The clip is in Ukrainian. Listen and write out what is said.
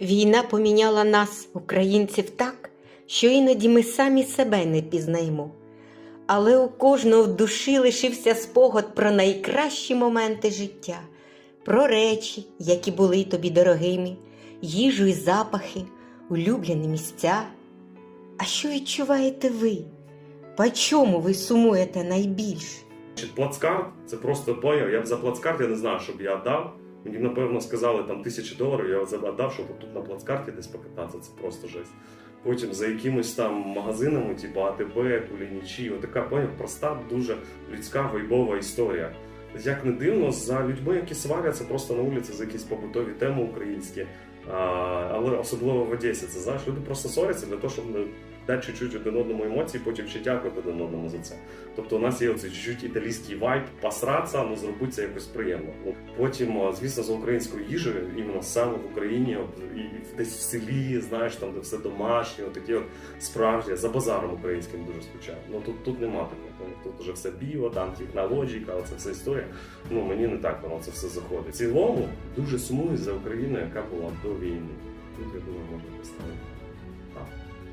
Війна поміняла нас, українців, так, що іноді ми самі себе не пізнаємо. Але у кожного в душі лишився спогад про найкращі моменти життя, про речі, які були тобі дорогими, їжу і запахи, улюблені місця. А що відчуваєте ви? По чому ви сумуєте найбільше? Плацкарт це просто появ. Я б за плацкарт я не знаю, щоб я віддав. Мені напевно сказали там тисячі доларів, я за- віддав, щоб тут на плацкарті десь покататися, це просто жесть. Потім за якимись там магазинами, типу АТБ, Кулінічі, отака поняв, проста, дуже людська вайбова історія. Як не дивно, за людьми, які сваряться просто на вулиці за якісь побутові теми українські. А, але особливо в Одесі, це знаєш, люди просто сваряться для того, щоб не дати чуть-чуть один одному емоції, потім ще дякувати один одному за це. Тобто у нас є оцей чуть-чуть італійський вайб, посратися, ну зробити це якось приємно. Потім, звісно, за українською їжею, іменно саме в Україні, і десь в селі, знаєш, там де все домашнє, такі от справжні, за базаром українським дуже скучаю. Ну тут, тут нема такого. Тут вже все біо, там технологіка, це вся історія. Ну мені не так воно це все заходить. В цілому дуже сумую за Україну, яка була до війни. Тут я думаю, можна поставити.